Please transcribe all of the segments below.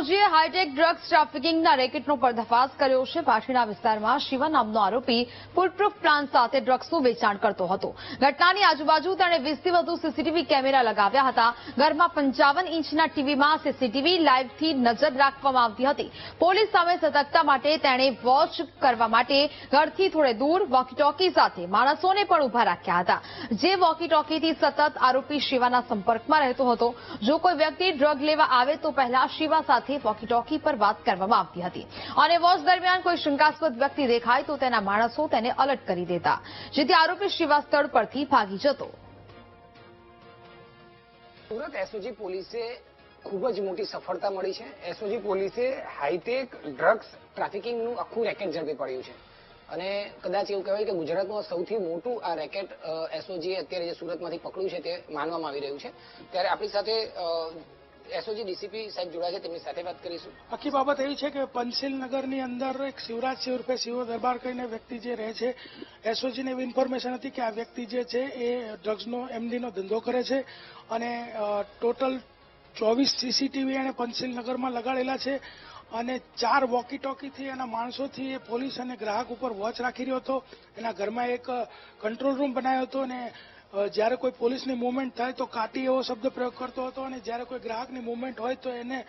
એસઓજીએ high tech drugs ટ્રાફિકિંગના રેકેટનો પર્દાફાશ કર્યો છે. પાછીના વિસ્તારમાં શિવા નામનો આરોપી ફૂલપ્રૂફ પ્લાન સાથે ડ્રગ્સનું વેચાણ કરતો હતો. ઘટનાની આજુબાજુ તેણે વીસથી વધુ સીસીટીવી કેમેરા લગાવ્યા હતા. ઘરમાં પંચાવન ઇંચના ટીવીમાં સીસીટીવી લાઇવથી નજર રાખવામાં આવતી હતી. પોલીસ સામે સતર્કતા માટે તેણે વોચ કરવા માટે ઘરથી થોડે દૂર વોકીટોકી સાથે માણસોને પણ ઊભા રાખ્યા હતા. જે વોકીટોકીથી સતત આરોપી શિવાના સંપર્કમાં રહેતો હતો. જો કોઈ વ્યક્તિ ડ્રગ લેવા આવે તો પહેલા શિવા સાથે વોકી ટોકી પર વાત કરવામાં આવતી હતી. અને વોચ દરમિયાન કોઈ શંકાસ્પદ વ્યક્તિ દેખાય તો તેના માણસો તેને અલર્ટ કરી દેતા. જેથી આરોપી શિવા સ્થળ પરથી ભાગી જતો. સુરત એસઓજી પોલીસે ખૂબ જ મોટી સફળતા મળી છે. એસઓજી પોલીસે હાઈટેક ડ્રગ્સ ટ્રાફિકિંગનું આખું રેકેટ ઝડપી પડ્યું છે. અને કદાચ એવું કહેવાય કે ગુજરાતમાં સૌથી મોટું આ રેકેટ એસઓજીએ અત્યારે જે સુરતમાંથી પકડ્યું છે તે માનવામાં આવી રહ્યું છે. ત્યારે આપણી સાથે એસઓજી, ડીસીપી સાહેબ જોડાયા છે, તેમની સાથે વાત કરીશું. આખી બાબત એવી છે કે પંચશીલ નગરની અંદર એક શિવરાજ સિંહ ઉર્ફે શિવો દરબાર કરીને વ્યક્તિ જે રહે છે, એસઓજીને એવી ઇન્ફોર્મેશન હતી કે આ વ્યક્તિ જે છે એ ડ્રગ્સનો એમડીનો ધંધો કરે છે અને ટોટલ ચોવીસ સીસીટીવી એને પંચશીલ નગરમાં લગાડેલા છે અને ચાર વોકી ટોકીથી એના માણસોથી એ પોલીસ અને ગ્રાહક ઉપર વોચ રાખી રહ્યો હતો. એના ઘરમાં એક કંટ્રોલ રૂમ બનાવ્યો હતો અને જ્યારે કોઈ પોલીસની મુવમેન્ટ થાય તો કાટી એવો શબ્દ પ્રયોગ કરતો હતો અને જ્યારે કોઈ ગ્રાહકની મુવમેન્ટ હોય તો એને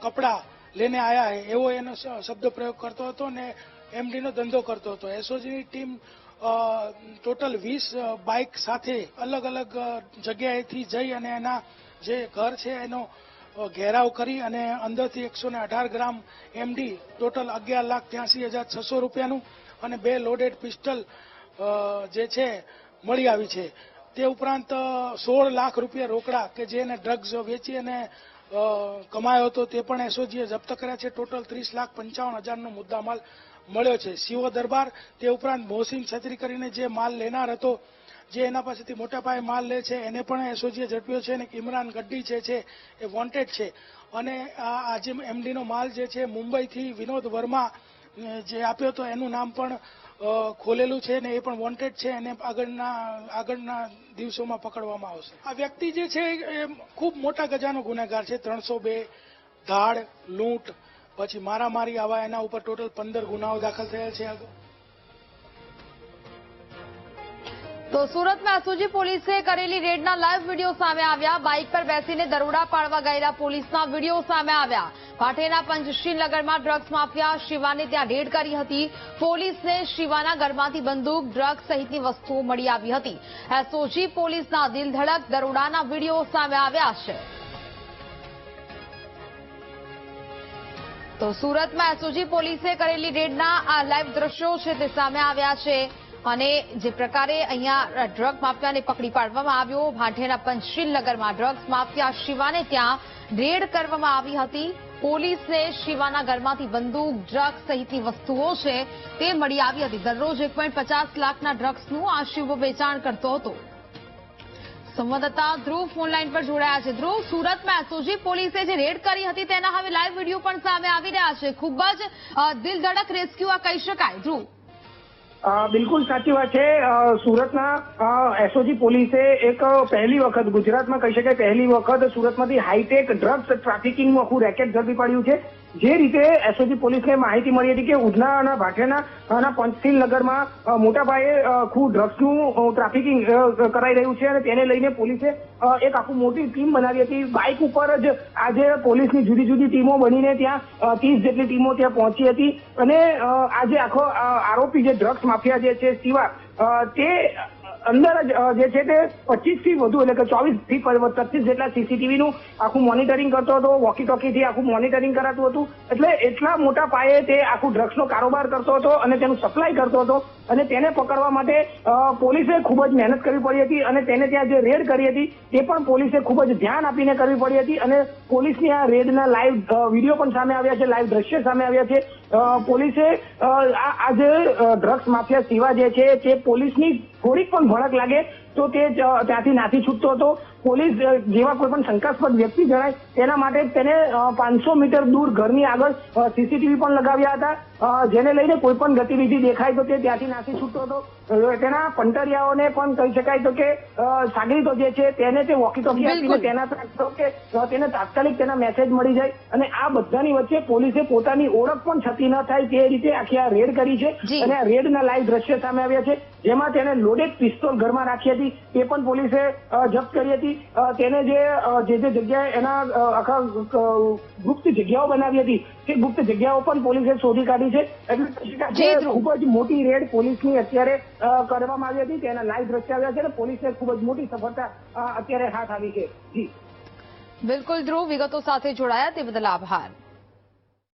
કપડાં લઈને આયા એવો એનો શબ્દ પ્રયોગ કરતો હતો અને એમડીનો ધંધો કરતો હતો. એસઓજીની ટીમ ટોટલ વીસ બાઇક સાથે અલગ અલગ જગ્યાએથી જઈ અને એના જે ઘર છે એનો ઘેરાવ કરી અને અંદરથી એકસો અઢાર ગ્રામ એમડી ટોટલ અગિયાર લાખ ત્યાંસી હજાર છસો રૂપિયાનું અને બે લોડેડ પિસ્ટલ જે છે મળી આવી છે. તે ઉપરાંત સોળ લાખ રૂપિયા રોકડા કે જે એને ડ્રગ્સ વેચી અને કમાયો હતો તે પણ એસઓજીએ જપ્ત કર્યા છે. ટોટલ ત્રીસ લાખ પંચાવન હજારનો મુદ્દામાલ મળ્યો છે. સીઓ દરબાર, તે ઉપરાંત મોહસિન છત્રી કરીને જે માલ લેનાર હતો, જે એના પાસેથી મોટા પાયે માલ લે છે, એને પણ એસઓજીએ ઝડપ્યો છે અને ઇમરાન ગડ્ડી જે છે, એ વોન્ટેડ છે. અને આ આજે એમડીનો માલ જે છે, મુંબઈથી વિનોદ વર્મા જે આપ્યો હતો, એનું નામ પણ ખોલેલું છે ને એ પણ વોન્ટેડ છે અને આગળના આગળના દિવસોમાં પકડવામાં આવશે. આ વ્યક્તિ જે છે એ ખૂબ મોટા ગજાનો ગુનેગાર છે, ત્રણસો બે ધાડ, લૂંટ, પછી મારામારી આવા એના ઉપર ટોટલ પંદર ગુનાઓ દાખલ થયા છે તો સુરતમાં એસઓજી પોલીસે કરેલી રેડના લાઈવ વીડિયો સામે આવ્યા. બાઇક પર બેસીને દરોડા પાડવા ગયેલા પોલીસના વીડિયો સામે આવ્યા. પાટેના પંચશીલ ડ્રગ્સ માફિયા શિવાને ત્યાં રેડ કરી હતી. પોલીસને શિવાના ઘરમાંથી બંદૂક, ડ્રગ્સ સહિતની વસ્તુઓ મળી આવી હતી. એસઓજી પોલીસના દિલધડક દરોડાના વીડિયો સામે આવ્યા છે. તો સુરતમાં એસઓજી પોલીસે કરેલી રેડના આ લાઈવ દ્રશ્યો છે તે સામે આવ્યા છે. અને જે પ્રકારે અહીંયા ડ્રગ માફિયાને પકડી પાડવામાં આવ્યો ભાંઠેના પંચશીલનગરમાં ડ્રગ્સ માફિયા શિવાને ત્યાં રેડ કરવામાં આવી હતી. પોલીસને શિવાના ઘરમાંથી બંદૂક, ડ્રગ્સ સહિતની વસ્તુઓ છે તે મળી આવી હતી. દરરોજ એક લાખના ડ્રગ્સનું આ શિવ વેચાણ કરતો હતો. સંવાદદાતા ધ્રુવ ફોનલાઈન પર જોડાયા છે. ધ્રુવ, સુરતમાં એસઓજી પોલીસે જે રેડ કરી હતી તેના હવે લાઈવ વીડિયો પણ સામે આવી રહ્યા છે. ખૂબ જ દિલધડક રેસ્ક્યુ આ કહી શકાય. ધ્રુવ. બિલકુલ સાચી વાત છે. સુરતના એસઓજી પોલીસે એક પહેલી વખત, ગુજરાતમાં કહી શકાય પહેલી વખત સુરતમાંથી હાઈટેક ડ્રગ્સ ટ્રાફિકિંગનું આખું રેકેટ ઝડપી પાડ્યું છે. જે રીતે એસઓજી પોલીસને માહિતી મળી હતી કે ઉધના અને ભાટિયાના પંચશીલ નગરમાં મોટા પાયે અ, ડ્રગ્સનું ટ્રાફિકિંગ કરાઈ રહ્યું છે અને તેને લઈને પોલીસે એક આખું મોટી ટીમ બનાવી હતી. બાઇક ઉપર જ આજે પોલીસની જુદી જુદી ટીમો બનીને ત્યાં ત્રીસ જેટલી ટીમો ત્યાં પહોંચી હતી. અને આજે આખો આરોપી જે ડ્રગ્સ માફિયા જે છે સિવા તે અંદર જ જે છે તે પચીસથી વધુ એટલે કે ચોવીસથી પચીસ જેટલા સીસીટીવી નું આખું મોનિટરિંગ કરતો હતો વોકી ટોકી થી આખું મોનિટરિંગ કરાતું હતું. એટલે એટલા મોટા પાયે તે આખું ડ્રગ્સ નો કારોબાર કરતો હતો અને તેનું સપ્લાય કરતો હતો અને તેને પકડવા માટે પોલીસે ખૂબ જ મહેનત કરવી પડી હતી અને તેને ત્યાં જે રેડ કરી હતી તે પણ પોલીસે ખૂબ જ ધ્યાન આપીને કરવી પડી હતી અને પોલીસની આ રેડના લાઈવ વીડિયો પણ સામે આવ્યા છે લાઈવ દ્રશ્ય સામે આવ્યા છે. પોલીસે આ જે ડ્રગ્સ માફિયા સિવા જે છે તે પોલીસની થોડીક પણ ભડક લાગે તો તે ત્યાંથી નાસી છૂટતો હતો. પોલીસ જેવા કોઈ પણ શંકાસ્પદ વ્યક્તિ જણાય તેના માટે તેને પાંચસો મીટર દૂર ઘરની આગળ સીસીટીવી પણ લગાવ્યા હતા. જેને લઈને કોઈ પણ ગતિવિધિ દેખાય તો તે ત્યાંથી નાસી છૂટતો હતો. તેના પંટરિયાઓને પણ કહી શકાય તો કે સાગરીતો જે છે તેને તે વોકી ટોકી આપીને તેના કે તેને તાત્કાલિક તેના મેસેજ મળી જાય. અને આ બધાની વચ્ચે પોલીસે પોતાની ઓળખ પણ છતી ન થાય તે રીતે આખી આ રેડ કરી છે. અને આ રેડના લાઈવ દ્રશ્ય સામે આવ્યા છે. જેમાં તેને લોડેડ પિસ્તોલ ઘરમાં રાખી હતી. તે પણ પોલીસે જપ્ત કરી હતી. તેને જે જે જગ્યાએ એના આખા ગુપ્ત જગ્યાઓ બનાવી હતી તે ગુપ્ત જગ્યાઓ પણ પોલીસે શોધી કાઢી છે. એટલે. ખૂબ જ મોટી રેડ પોલીસની અત્યારે કરવામાં આવી હતી. તેના લાઈવ દ્રશ્ય આવ્યા છે અને પોલીસને ખૂબ જ મોટી સફળતા અત્યારે હાથ આવી છે. જી. બિલકુલ ધ્રુવ વિગતો સાથે જોડાયા. તે બદલ આભાર.